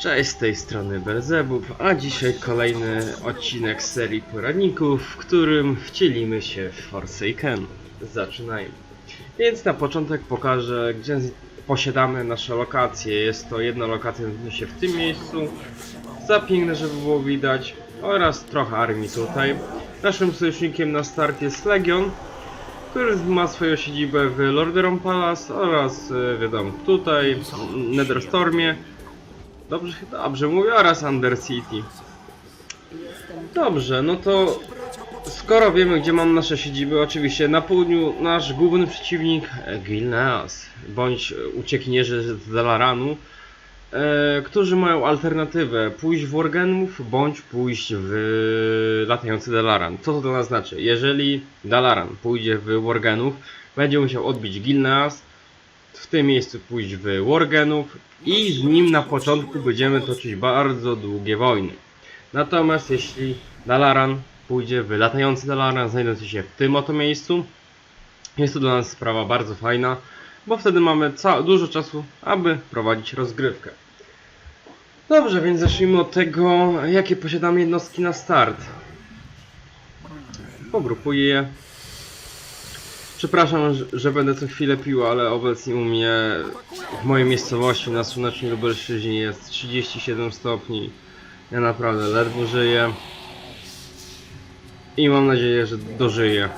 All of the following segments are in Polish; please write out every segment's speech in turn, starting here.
Cześć, z tej strony Belzebub, a dzisiaj kolejny odcinek serii poradników, w którym wcielimy się w Forsaken. Zaczynajmy. Więc na początek pokażę, gdzie posiadamy nasze lokacje. Jest to jedna lokacja znajduje się w tym miejscu, za piękne, żeby było widać, oraz trochę armii tutaj. Naszym sojusznikiem na start jest Legion, który ma swoją siedzibę w Lordaeron Palace oraz, e, wiadomo, tutaj, w Netherstormie. Dobrze, dobrze mówię, oraz Undercity. Dobrze, no to skoro wiemy, gdzie mam nasze siedziby, oczywiście na południu nasz główny przeciwnik e, Gilneas, bądź uciekinierzy z Dalaranu, e, którzy mają alternatywę pójść w Worgenów, bądź pójść w latający Dalaran. Co to dla nas znaczy? Jeżeli Dalaran pójdzie w Worgenów, będzie musiał odbić Gilneas, w tym miejscu pójść w Worgenów i z nim na początku będziemy toczyć bardzo długie wojny. Natomiast jeśli Dalaran pójdzie w latający Dalaran znajdujący się w tym oto miejscu, jest to dla nas sprawa bardzo fajna, bo wtedy mamy dużo czasu, aby prowadzić rozgrywkę. Dobrze, więc zacznijmy od tego, jakie posiadamy jednostki na start. Pogrupuję je. Przepraszam, że- że będę co chwilę pił, ale obecnie u mnie w mojej miejscowości na słonecznej Lubelszczyźnie jest 37 stopni. Ja naprawdę ledwo żyję. I mam nadzieję, że dożyję.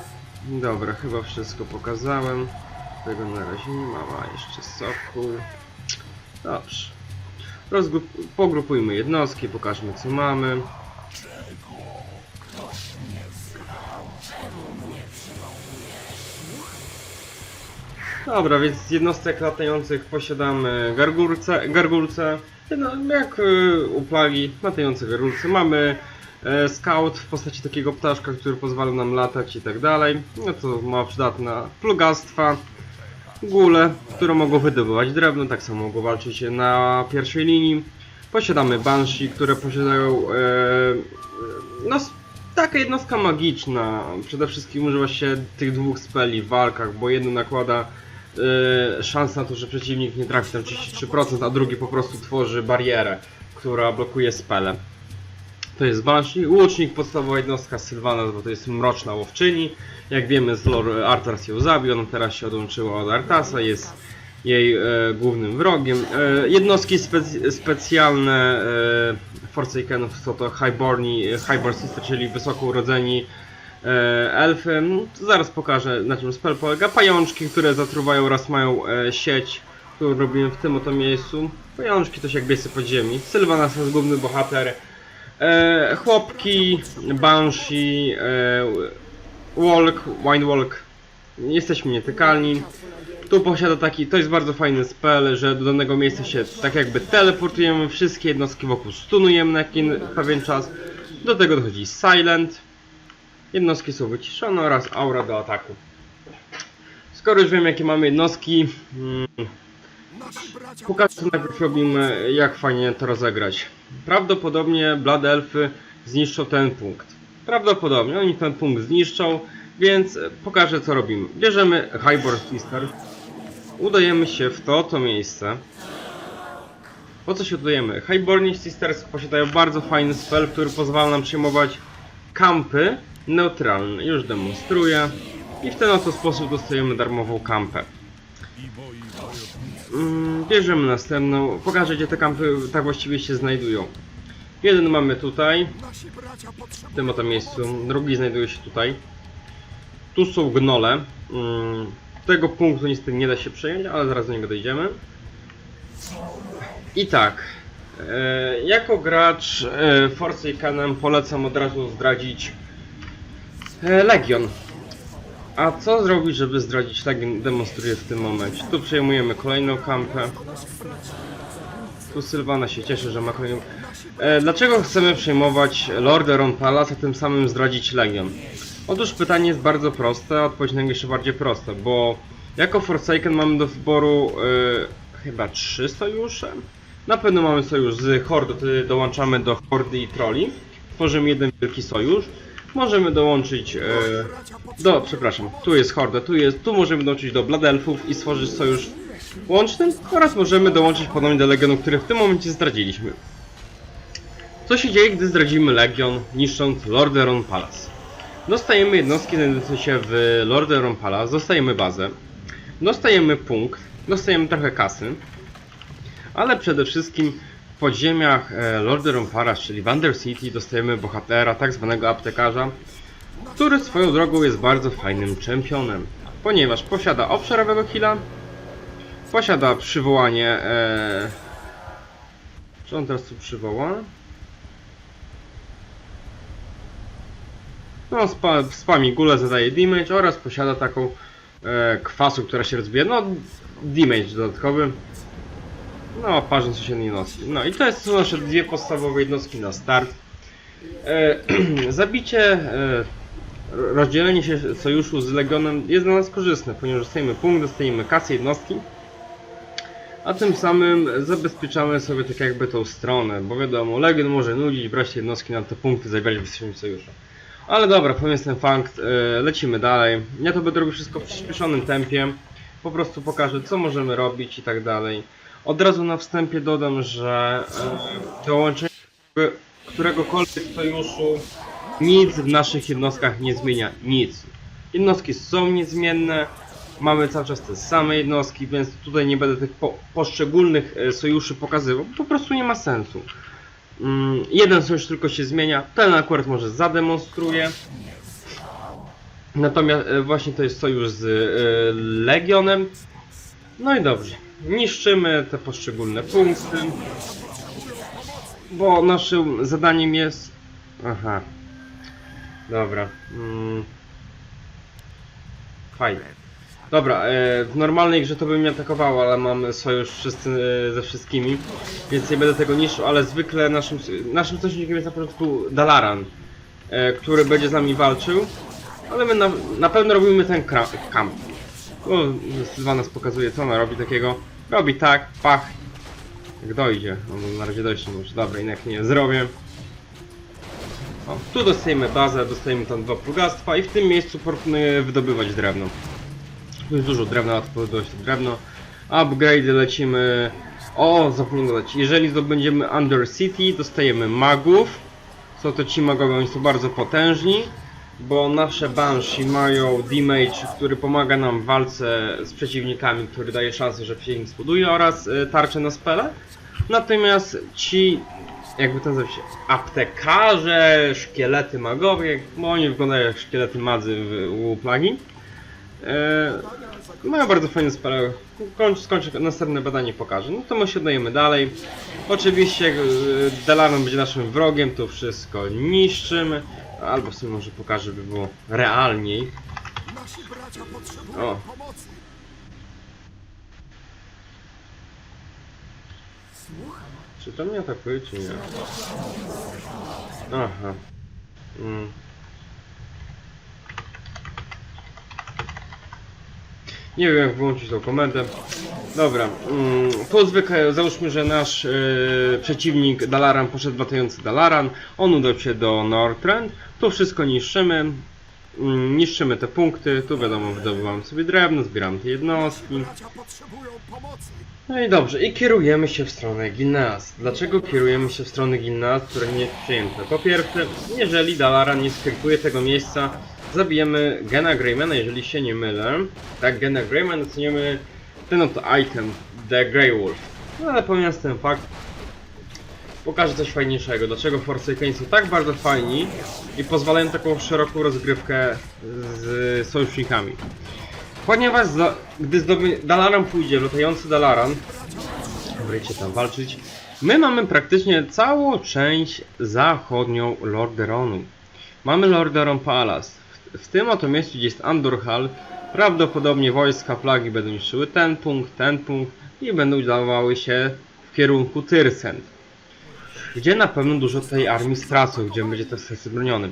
Dobra, chyba wszystko pokazałem. Tego na razie nie ma, a jeszcze soku. Dobrze. Rozgrup pogrupujmy jednostki, pokażmy co mamy. Dobra, więc z jednostek latających posiadamy gargulce, gargulce no, jak y, u latające gargulce. Mamy e, scout w postaci takiego ptaszka, który pozwala nam latać i tak dalej. No to ma przydatna plugastwa, góle, które mogą wydobywać drewno, tak samo mogą walczyć na pierwszej linii. Posiadamy banshee, które posiadają e, no, s- taka jednostka magiczna. Przede wszystkim używa się tych dwóch speli w walkach, bo jedno nakłada e, szans na to, że przeciwnik nie trafi tam 33%, a drugi po prostu tworzy barierę, która blokuje spele. To jest Banshee. Łucznik, podstawowa jednostka Sylvanas, bo to jest mroczna łowczyni. Jak wiemy z lore Arthas ją zabił, ona teraz się odłączyła od Artasa, jest jej e, głównym wrogiem. E, jednostki spec- specjalne e, Forsakenów są to Highborni, Highborn Sister, czyli wysoko urodzeni elfy. No, zaraz pokażę na czym spell polega. Pajączki, które zatruwają oraz mają e, sieć, którą robimy w tym oto miejscu. Pajączki to się jak biesy pod ziemi. Sylvanas jest główny bohater. E, chłopki, Banshee, e, Walk, Wine Walk. Jesteśmy nietykalni. Tu posiada taki, to jest bardzo fajny spell, że do danego miejsca się tak jakby teleportujemy, wszystkie jednostki wokół stunujemy na pewien czas. Do tego dochodzi Silent. Jednostki są wyciszone oraz aura do ataku. Skoro już wiem jakie mamy jednostki, mm, pokażę co najpierw robimy, jak fajnie to rozegrać. Prawdopodobnie Blood Elfy zniszczą ten punkt. Prawdopodobnie oni ten punkt zniszczą, więc pokażę co robimy. Bierzemy Highborn Sister, udajemy się w to, to miejsce. Po co się udajemy? Highborn Sisters posiadają bardzo fajny spell, który pozwala nam przyjmować kampy neutralne. Już demonstruję. I w ten oto sposób dostajemy darmową kampę. Mm, Bierzemy następną. Pokażę gdzie te kampy tak właściwie się znajdują. Jeden mamy tutaj, w tym oto miejscu. Drugi znajduje się tutaj. Tu są gnole. Mm, Tego punktu niestety nie da się przejąć, ale zaraz do niego dojdziemy. I tak. E, jako gracz e, Forsakenem polecam od razu zdradzić Legion. A co zrobić, żeby zdradzić Legion? Demonstruję w tym momencie. Tu przejmujemy kolejną kampę. Tu Sylwana się cieszy, że ma kolejną... E, dlaczego chcemy przejmować Lordaeron Palace, a tym samym zdradzić Legion? Otóż pytanie jest bardzo proste, a odpowiedź jeszcze bardziej prosta, bo jako Forsaken mamy do wyboru e, chyba trzy sojusze. Na pewno mamy sojusz z Hordą, wtedy dołączamy do Hordy i Trolli. Tworzymy jeden wielki sojusz. Możemy dołączyć e, do, przepraszam, tu jest Horda, tu jest, tu możemy dołączyć do Blood Elfów i stworzyć sojusz łączny oraz możemy dołączyć ponownie do Legionu, który w tym momencie zdradziliśmy. Co się dzieje, gdy zdradzimy Legion, niszcząc Lordaeron Palace? Dostajemy jednostki znajdujące się w Lordaeron Palace, dostajemy bazę, dostajemy punkt, dostajemy trochę kasy, ale przede wszystkim podziemiach e, Lordaeron Palace, czyli Wander City, dostajemy bohatera, tak zwanego aptekarza, który swoją drogą jest bardzo fajnym czempionem, ponieważ posiada obszarowego heala, posiada przywołanie. E... Czy on teraz tu przywoła? No, spa, spami gule zadaje damage oraz posiada taką e, kwasu, która się rozbija. No, damage dodatkowy. No, parząc się nosi. No i to jest, są nasze dwie podstawowe jednostki na start. E, zabicie, e, rozdzielenie się sojuszu z Legionem jest dla nas korzystne, ponieważ dostajemy punkt, dostajemy kasę jednostki. A tym samym zabezpieczamy sobie tak jakby tą stronę, bo wiadomo, Legion może nudzić, brać jednostki na te punkty, zabierać w swoim sojuszu. Ale dobra, pomijając ten fakt, e, lecimy dalej. Ja to będę robił wszystko w przyspieszonym tempie. Po prostu pokażę, co możemy robić i tak dalej. Od razu na wstępie dodam, że e, dołączenie którego- któregokolwiek sojuszu nic w naszych jednostkach nie zmienia. Nic. Jednostki są niezmienne, mamy cały czas te same jednostki, więc tutaj nie będę tych po, poszczególnych e, sojuszy pokazywał, po prostu nie ma sensu. Mm, jeden sojusz tylko się zmienia, ten akurat może zademonstruję. Natomiast e, właśnie to jest sojusz z e, Legionem. No i dobrze. Niszczymy te poszczególne punkty. Bo naszym zadaniem jest. Aha. Dobra. Mm. Fajnie. Dobra, e, w normalnej grze to by mnie atakowało, ale mam sojusz wszyscy e, ze wszystkimi, więc nie będę tego niszczył, ale zwykle naszym, naszym sojusznikiem jest na początku Dalaran, e, który będzie z nami walczył, ale my na, na pewno robimy ten kamp. Bo Sylvanas pokazuje co ona robi takiego. Robi tak, pach. Jak dojdzie. No, na razie dojść nie może. Dobra, inak nie zrobię. O, tu dostajemy bazę, dostajemy tam dwa plugastwa i w tym miejscu proponuję wydobywać drewno. Tu jest dużo drewna, łatwo wydobywać to drewno. Upgrade lecimy... O, zapomniałem dodać. Jeżeli zdobędziemy Under City, dostajemy magów. Są to ci magowie, oni są bardzo potężni. Bo nasze Banshee mają damage, który pomaga nam w walce z przeciwnikami, który daje szansę, że przeciwnik spoduje oraz y, tarczę na spele. Natomiast ci, jakby to nazywa się, aptekarze, szkielety magowie, bo oni wyglądają jak szkielety madzy w, plagi. E, mają bardzo fajne spele. Kończ, skończę następne badanie pokażę. No to my się dajemy dalej. Oczywiście e, Delaran będzie naszym wrogiem, to wszystko niszczymy. Albo w sumie może pokażę, by było realniej. Nasi bracia potrzebują O. pomocy. Czy to mnie atakuje, czy nie? Aha. Mm. Nie wiem jak wyłączyć tą komendę. Dobra, mm, to zwykle załóżmy, że nasz yy, przeciwnik Dalaran poszedł latający Dalaran, on udał się do Northrend, tu wszystko niszczymy, mm, niszczymy te punkty, tu wiadomo wydobywamy sobie drewno, zbieramy te jednostki. No i dobrze, i kierujemy się w stronę Gilneas. Dlaczego kierujemy się w stronę Gilneas, które nie jest przyjęte? Po pierwsze, jeżeli Dalaran nie skryptuje tego miejsca, zabijemy Gena Greymana, jeżeli się nie mylę. Tak, Gena Greyman oceniamy ten oto item, The Grey Wolf. No ale pomijając ten fakt, pokażę coś fajniejszego. Dlaczego Forsakeni są tak bardzo fajni i pozwalają taką szeroką rozgrywkę z sojusznikami. Ponieważ za, gdy zdoby, Dalaran pójdzie, latający Dalaran, będziecie tam walczyć, my mamy praktycznie całą część zachodnią Lordaeronu. Mamy Lordaeron Palace. W, tym oto miejscu, gdzie jest Andorhal, prawdopodobnie wojska plagi będą niszczyły ten punkt, ten punkt i będą udawały się w kierunku Tyrsend. Gdzie na pewno dużo tej armii stracą, gdzie będzie to sesy broniony.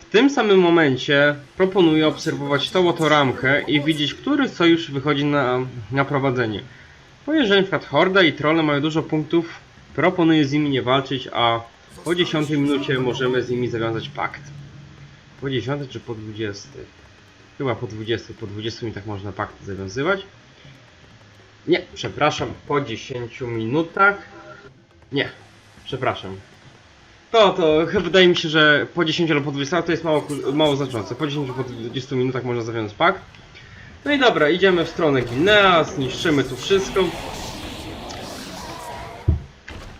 W tym samym momencie proponuję obserwować tą oto ramkę i widzieć, który sojusz wychodzi na, na prowadzenie. Bo jeżeli np. Horda i Trolle mają dużo punktów, proponuję z nimi nie walczyć, a po 10 minucie możemy z nimi zawiązać pakt. Po 10 czy po 20? Chyba po 20, po 20 minutach można pakty zawiązywać. Nie, przepraszam, po 10 minutach. Nie, przepraszam. to, to chyba wydaje mi się, że po 10 albo po 20 to jest mało, mało znaczące. Po 10 po 20 minutach można zawiązać pak. No i dobra, idziemy w stronę Guinea, zniszczymy tu wszystko.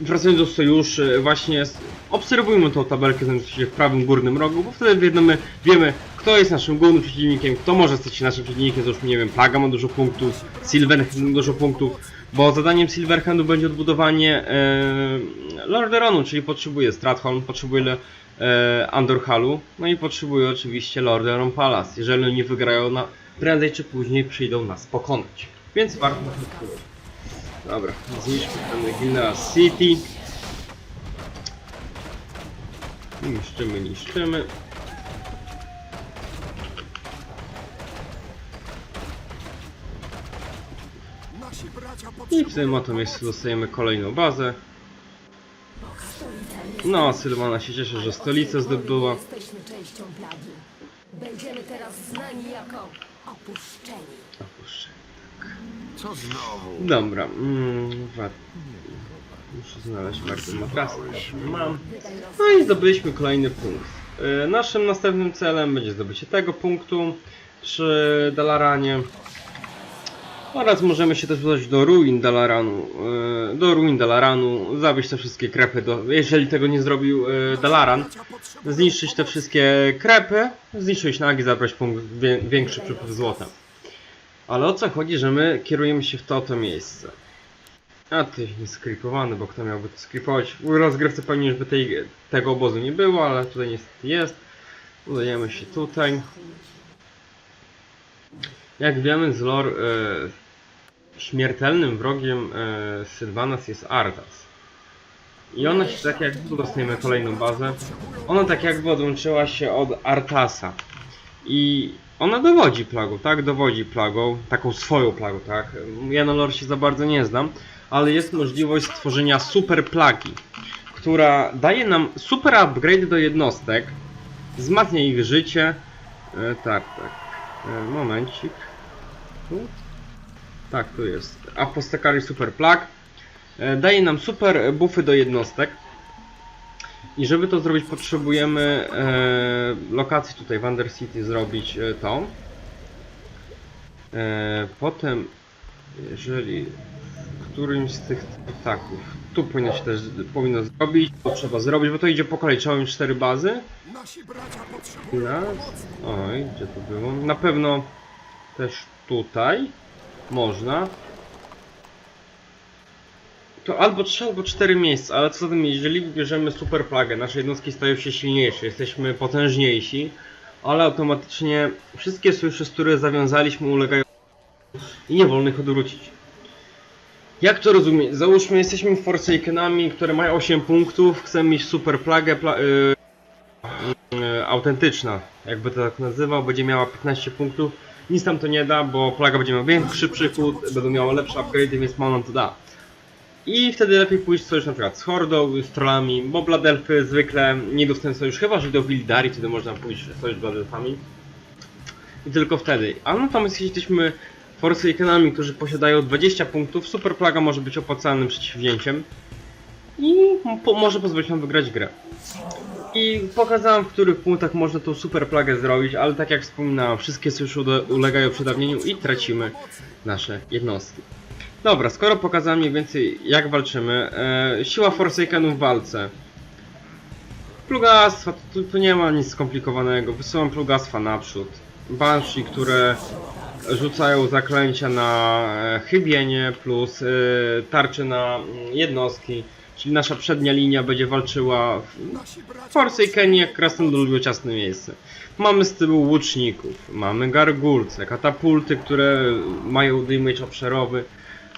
Wracając do sojuszy, właśnie obserwujmy tą tabelkę znajdującą się w prawym górnym rogu, bo wtedy wiemy, wiemy kto jest naszym głównym przeciwnikiem, kto może stać się naszym przeciwnikiem, załóżmy, nie wiem, Plaga ma dużo punktów, Silverhand ma dużo punktów, bo zadaniem Silverhandu będzie odbudowanie e, Lorderonu, czyli potrzebuje Stratholm, potrzebuje e, Andorhalu, no i potrzebuje oczywiście Lorderon Palace. Jeżeli oni wygrają, na, prędzej czy później przyjdą nas pokonać. Więc warto na. Dobra, zniszczmy ten Guinea City. Niszczymy, niszczymy. I w tym oto miejscu dostajemy kolejną bazę. No, Sylwana się cieszy, że stolicę zdobyła. Jesteśmy częścią plagi. Będziemy teraz znani jako opuszczeni. Opuszczę. Co znowu? Dobra, mm, muszę znaleźć bardzo matrasy. Mam. No i zdobyliśmy kolejny punkt. E, Naszym następnym celem będzie zdobycie tego punktu przy Dalaranie. Oraz możemy się też udać do ruin Dalaranu. e, Do ruin Dalaranu, zabić te wszystkie krepy. Do, jeżeli tego nie zrobił e, Dalaran, zniszczyć te wszystkie krepy, zniszczyć nagi, zabrać punkt, większy przepływ złota. Ale o co chodzi, że my kierujemy się w to oto miejsce? A ty nie skripowany, bo kto miałby to skripować? W rozgrywce pewnie już by tej, tego obozu nie było, ale tutaj niestety jest. Udajemy się tutaj. Jak wiemy z lore, e, śmiertelnym wrogiem e, Sylvanas jest Ardas. I ona się tak jak tu dostajemy kolejną bazę. Ona tak jakby odłączyła się od Artasa. I ona dowodzi plagą, tak? Dowodzi plagą, taką swoją plagą, tak? Ja na lore się za bardzo nie znam, ale jest możliwość stworzenia super plagi, która daje nam super upgrade do jednostek, wzmacnia ich życie. E, tak, tak. E, momencik. Tu? Tak, tu jest. Apothecary Super Plug. E, daje nam super buffy do jednostek. I żeby to zrobić potrzebujemy e, lokacji tutaj w Under City zrobić e, to. E, potem jeżeli którymś z tych ptaków tu powinno się też powinno zrobić, to trzeba zrobić, bo to idzie po kolei, trzeba mieć cztery bazy. Raz. Oj, gdzie to było? Na pewno też tutaj można. To albo trzy, albo cztery miejsca, ale co za tym, jeżeli bierzemy super plagę, nasze jednostki stają się silniejsze, jesteśmy potężniejsi, ale automatycznie wszystkie sojusze, z które zawiązaliśmy, ulegają i nie wolno ich odwrócić. Jak to rozumieć? Załóżmy, jesteśmy Forsakenami, które mają 8 punktów, chcemy mieć super plagę, pla y e, autentyczna, jakby to tak nazywał, będzie miała 15 punktów. Nic nam to nie da, bo plaga będzie miała większy przychód, będą miała lepsze upgrade, więc mało nam to da. I wtedy lepiej pójść sojusz na przykład z Hordą, z trollami, bo Bladelfy zwykle nie dostają sojusz, chyba że do Wildari, wtedy można pójść w sojusz z Bladelfami. I tylko wtedy. A natomiast jeśli jesteśmy Forsakenami, którzy posiadają 20 punktów, Super Plaga może być opłacalnym przedsięwzięciem i po, może pozwolić nam wygrać grę. I pokazałem w których punktach można tą super plagę zrobić, ale tak jak wspominałem, wszystkie sojusze ule- ulegają przedawnieniu i tracimy nasze jednostki. Dobra, skoro pokazałem mniej więcej jak walczymy, e, siła Forsakenów w walce. Plugastwa, tu, tu nie ma nic skomplikowanego, wysyłam plugastwa naprzód. Banshee, które rzucają zaklęcia na e, chybienie plus e, tarcze na mm, jednostki, czyli nasza przednia linia będzie walczyła w, Forsakeni jak krasnolud lubią ciasne miejsce. Mamy z tyłu łuczników, mamy gargulce, katapulty, które mają damage obszarowy.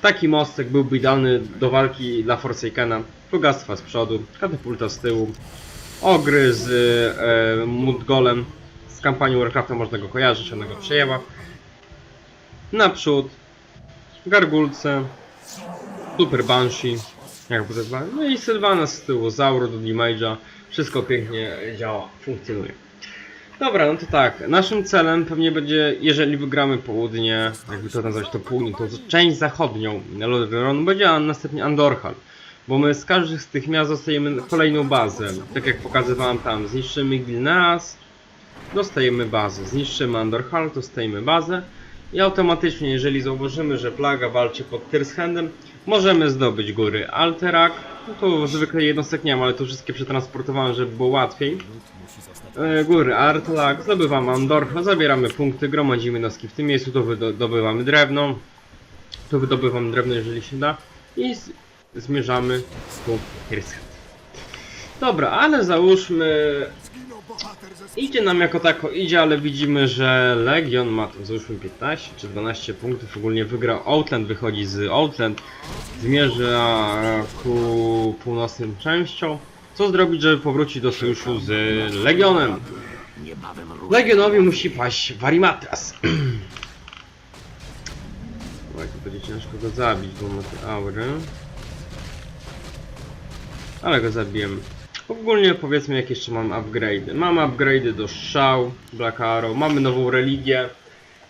Taki mostek byłby idealny do walki dla Forsakena. Plugastwa z przodu, katapulta z tyłu. Ogry z e, Mudgolem. Z kampanii Warcrafta można go kojarzyć, ona go przejęła. Naprzód. Gargulce. Super Banshee. Jak to zwa? No i Sylvana z tyłu, Zauro do damage'a. Wszystko pięknie działa, funkcjonuje. Dobra, no to tak. Naszym celem pewnie będzie, jeżeli wygramy południe, jakby to nazwać to południe, to część zachodnią Lordaeron będzie, a następnie Andorhal. Bo my z każdych z tych miast dostajemy kolejną bazę. Tak jak pokazywałem tam, zniszczymy Gilneas, dostajemy bazę. Zniszczymy Andorhal, dostajemy bazę. I automatycznie, jeżeli zauważymy, że plaga walczy pod Tyrshendem, możemy zdobyć góry Alterak. No to zwykle jednostek nie mam, ale to wszystkie przetransportowałem, żeby było łatwiej. E, Góry Artlak, zdobywamy Andorhal, zabieramy punkty, gromadzimy noski w tym miejscu, to wydobywamy drewno. Tu wydobywamy drewno, jeżeli się da. I zmierzamy ku Tyrshend. Dobra, ale załóżmy Idzie nam jako tako, idzie, ale widzimy, że Legion ma tam załóżmy 15 czy 12 punktów, ogólnie wygrał Outland, wychodzi z Outland, zmierza ku północnym częścią. Co zrobić, żeby powrócić do sojuszu z Legionem? Legionowi musi paść Varimatras. Oj, to będzie ciężko go zabić, bo ma te aury. Ale go zabijemy. Ogólnie powiedzmy jak jeszcze mam upgrade. Mam upgrade do strzał, Black Arrow, mamy nową religię.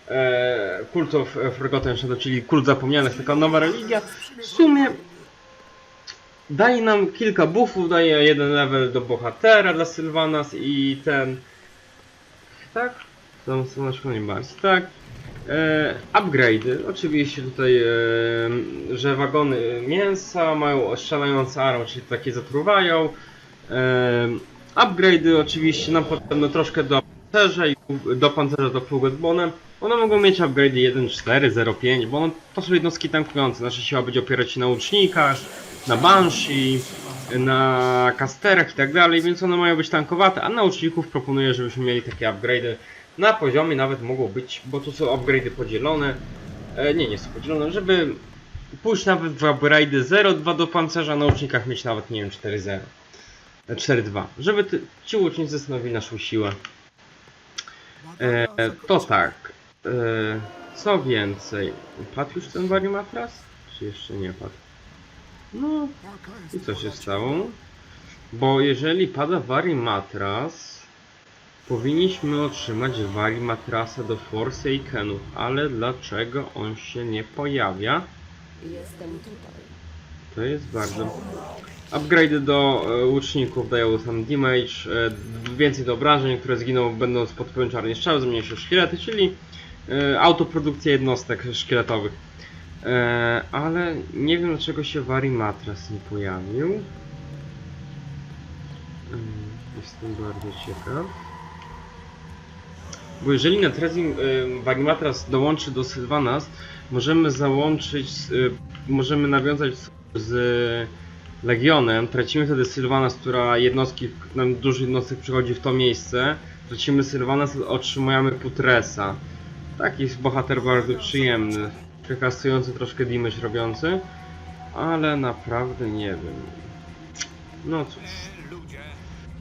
E, Cult of Forgotten Shadow, czyli kult zapomnianych, taka nowa religia. W sumie daje nam kilka buffów, daje jeden level do bohatera dla Sylvanas i ten... Tak? To są na szkolenie bardziej, tak. E, upgrade'y, oczywiście tutaj, e, że wagony mięsa mają oszalający armor, czyli takie zatruwają. Upgrade'y oczywiście nam potrzebne troszkę do pancerza i do pancerza do Fugetbonem. One mogą mieć upgrade'y 1.4, 0.5, bo to są jednostki tankujące. Nasza siła będzie opierać się na łucznikach, na Banshee, na kasterach i tak dalej, więc one mają być tankowate, a na łuczników proponuję, żebyśmy mieli takie upgrade'y na poziomie nawet mogą być, bo tu są upgrade'y podzielone. E, nie, nie są podzielone, żeby pójść nawet w upgrade'y 0.2 do pancerza, na łucznikach mieć nawet, nie wiem, 4.0. 4-2, żeby ty, ci łucznicy stanowili naszą siłę. E, to tak. E, co więcej? Padł już ten Varimatras? Czy jeszcze nie padł? No i co się stało? Bo jeżeli pada Varimatras, powinniśmy otrzymać Varimatrasa do Forsakenów, ale dlaczego on się nie pojawia? Jestem tutaj. To jest bardzo. Upgrade do e, łuczników dają tam damage, e, więcej do obrażeń, które zginą będąc pod wpływem czarnej strzały, zmniejsza szkielety, czyli e, autoprodukcja jednostek szkieletowych. Ale nie wiem dlaczego się Varimatras nie pojawił. Jestem bardzo ciekaw. Bo jeżeli na Trezim Varimatras dołączy do Sylvanas, możemy załączyć, możemy nawiązać z Legionem, tracimy wtedy Sylvanas, która jednostki, nam dużo jednostek przychodzi w to miejsce, tracimy Sylvanas, otrzymujemy Putresa. Taki jest bohater bardzo przyjemny, przekazujący troszkę damage robiący, ale naprawdę nie wiem. No cóż.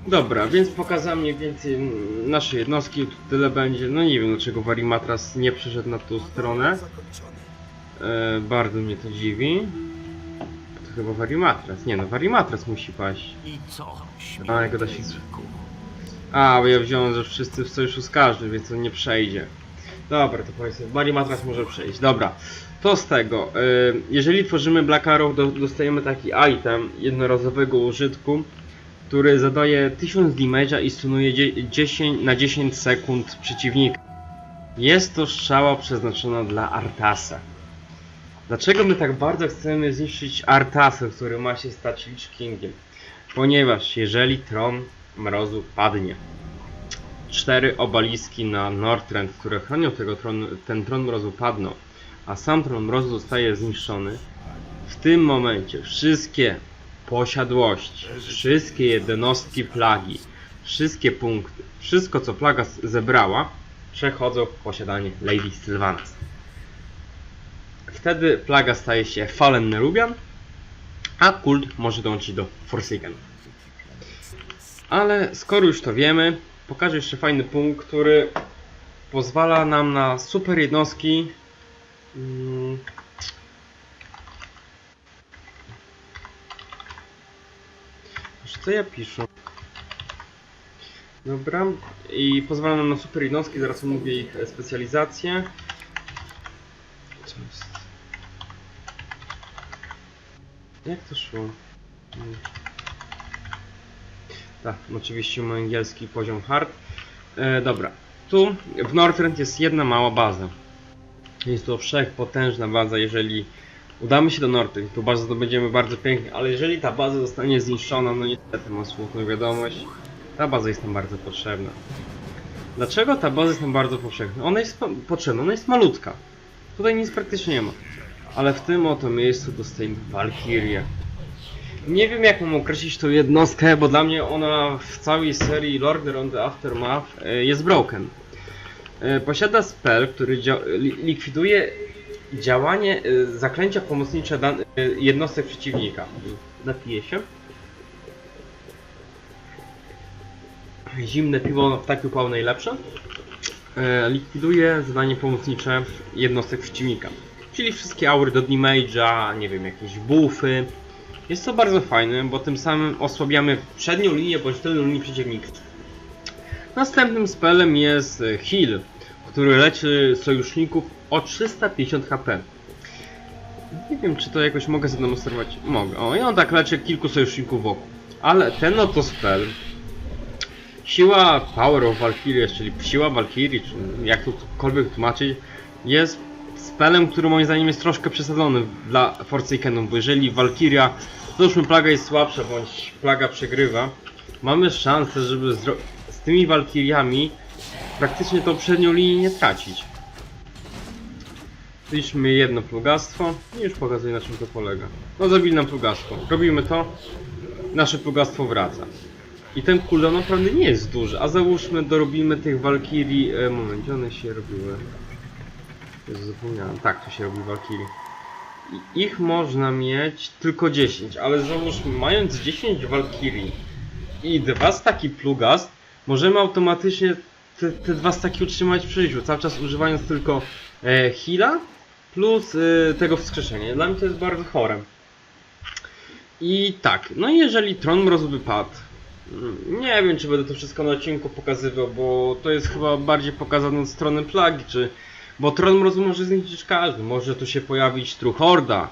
Dobra, więc pokazałem mniej więcej nasze jednostki, tyle będzie. No nie wiem dlaczego Varimatras nie przeszedł na tą stronę. E, bardzo mnie to dziwi. Chyba Varimatras. Nie no, Varimatras musi paść. I co? A, jak go da się A, bo ja wziąłem, że wszyscy w sojuszu z każdym, więc on nie przejdzie. Dobra, to powiedzmy, Varimatras może przejść. Dobra, to z tego. Y, jeżeli tworzymy Black Arrow, do, dostajemy taki item jednorazowego użytku, który zadaje 1000 damage'a i stunuje dzie- 10 na 10 sekund przeciwnika. Jest to strzała przeznaczona dla Artasa. Dlaczego my tak bardzo chcemy zniszczyć Artasa, który ma się stać Lich Kingiem? Ponieważ jeżeli tron mrozu padnie, cztery obaliski na Northrend, które chronią tego tron, ten tron mrozu padną, a sam tron mrozu zostaje zniszczony, w tym momencie wszystkie posiadłości, wszystkie jednostki plagi, wszystkie punkty, wszystko co plaga zebrała, przechodzą w posiadanie Lady Sylvanas. Wtedy plaga staje się Fallen Nerubian, a kult może dołączyć do Forsaken. Ale skoro już to wiemy, pokażę jeszcze fajny punkt, który pozwala nam na super jednostki. Mm. Co ja piszę? Dobra, i pozwala nam na super jednostki, zaraz omówię ich specjalizację. Co jest? Jak to szło? Tak, oczywiście mój angielski poziom hard. E, dobra, tu w Northrend jest jedna mała baza. Jest to wszechpotężna baza, jeżeli udamy się do Northrend, to bazę zdobędziemy bardzo pięknie, ale jeżeli ta baza zostanie zniszczona, no niestety mam smutną wiadomość, ta baza jest nam bardzo potrzebna. Dlaczego ta baza jest nam bardzo potrzebna? Ona jest po- potrzebna, ona jest malutka. Tutaj nic praktycznie nie ma. Ale w tym oto miejscu dostajemy Valkyrię. Nie wiem jak mam określić tą jednostkę, bo dla mnie ona w całej serii Lord on the Aftermath e, jest broken. E, Posiada spell, który dzia- li- likwiduje działanie e, zaklęcia pomocnicze jednostek przeciwnika. Napiję się. Zimne piwo w taki upał najlepsze. Likwiduje zadanie pomocnicze jednostek przeciwnika. Czyli wszystkie aury do damage'a, nie wiem, jakieś buffy. Jest to bardzo fajne, bo tym samym osłabiamy przednią linię bądź tylną linię przeciwnika. Następnym spellem jest e, Heal, który leczy sojuszników o 350 HP. Nie wiem, czy to jakoś mogę zademonstrować. Mogę. O, i on tak leczy kilku sojuszników wokół. Ale ten oto spell Siła Power of Valkyrie, czyli siła Valkyrie, czy jak to cokolwiek tłumaczyć, jest spelem, który moim zdaniem jest troszkę przesadzony dla Forsakenów, bo jeżeli Valkyria, załóżmy plaga jest słabsza, bądź plaga przegrywa, mamy szansę, żeby zro- z tymi Valkyriami praktycznie tą przednią linię nie tracić. Zliczmy jedno plugastwo i już pokazuję na czym to polega. No zabili nam plugastwo. Robimy to, nasze plugastwo wraca. I ten cooldown naprawdę nie jest duży, a załóżmy dorobimy tych Valkyrii, e, moment, one się robiły? Jezu, zapomniałem, tak, tu się robi Valkyrie. I ich można mieć tylko 10, ale załóżmy, mając 10 Valkyrii i dwa staki plugast, możemy automatycznie te, te dwa staki utrzymać przy życiu, cały czas używając tylko e, heala plus e, tego wskrzeszenia. Dla mnie to jest bardzo chore. I tak, no jeżeli Tron Mrozu wypadł, mm, nie wiem czy będę to wszystko na odcinku pokazywał, bo to jest chyba bardziej pokazane od strony plagi, czy... Bo Tron Mrozu może zniszczyć każdy, może tu się pojawić Truchorda,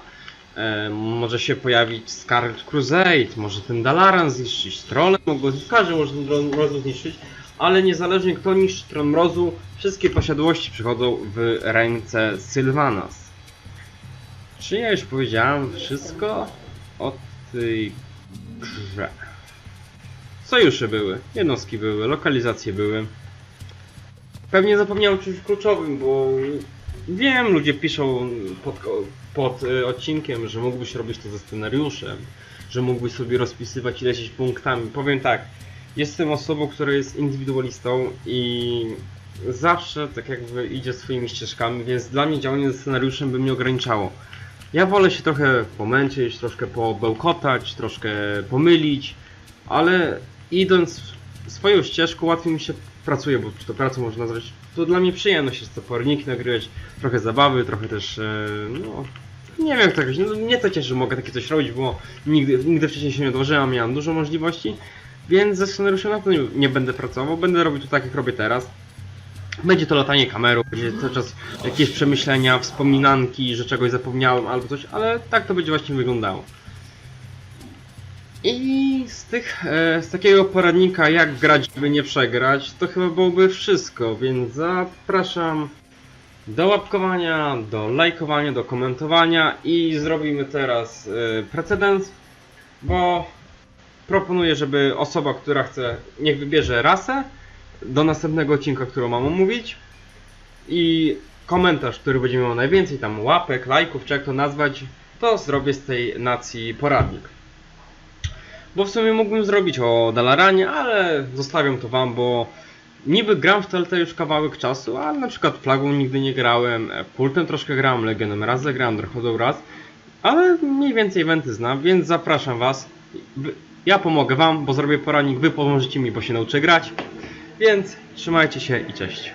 e, może się pojawić Scarlet Crusade, może ten Dalaran zniszczyć, Trolle mogą zniszczyć, każdy może ten Tron Mrozu zniszczyć, ale niezależnie kto niszczy Tron Mrozu, wszystkie posiadłości przychodzą w ręce Sylvanas. Czy ja już powiedziałem wszystko o tej grze? Sojusze były, jednostki były, lokalizacje były. Pewnie zapomniałem o czymś kluczowym, bo wiem, ludzie piszą pod, pod e, odcinkiem, że mógłbyś robić to ze scenariuszem, że mógłbyś sobie rozpisywać i lecieć punktami. Powiem tak, jestem osobą, która jest indywidualistą i zawsze tak jakby idzie swoimi ścieżkami, więc dla mnie działanie ze scenariuszem by mnie ograniczało. Ja wolę się trochę pomęczyć, troszkę pobełkotać, troszkę pomylić, ale idąc swoją ścieżką łatwiej mi się pracuje, bo to pracę można nazwać, to dla mnie przyjemność jest to poradniki nagrywać, trochę zabawy, trochę też, e, no, nie wiem jakoś, no, mnie to cieszy, że mogę takie coś robić, bo nigdy, nigdy wcześniej się nie odważyłem, miałem dużo możliwości, więc ze scenariuszem na to nie, nie będę pracował, będę robił to tak jak robię teraz. Będzie to latanie kamerą, będzie cały czas jakieś przemyślenia, wspominanki, że czegoś zapomniałem albo coś, ale tak to będzie właśnie wyglądało. I z tych, e, z takiego poradnika jak grać, żeby nie przegrać, to chyba byłoby wszystko, więc zapraszam do łapkowania, do lajkowania, do komentowania i zrobimy teraz e, precedens, bo proponuję, żeby osoba, która chce, niech wybierze rasę do następnego odcinka, którą mam omówić i komentarz, który będzie miał najwięcej tam łapek, lajków, czy jak to nazwać, to zrobię z tej nacji poradnik. Bo w sumie mógłbym zrobić o Dalaranie, ale zostawiam to wam, bo niby gram w Telltale już kawałek czasu, ale na przykład Plagą nigdy nie grałem, e, Kultem troszkę grałem, Legionem raz zagrałem, Drochodą raz, ale mniej więcej eventy znam, więc zapraszam was. Ja pomogę wam, bo zrobię poradnik, wy pomożecie mi, bo się nauczę grać. Więc trzymajcie się i cześć.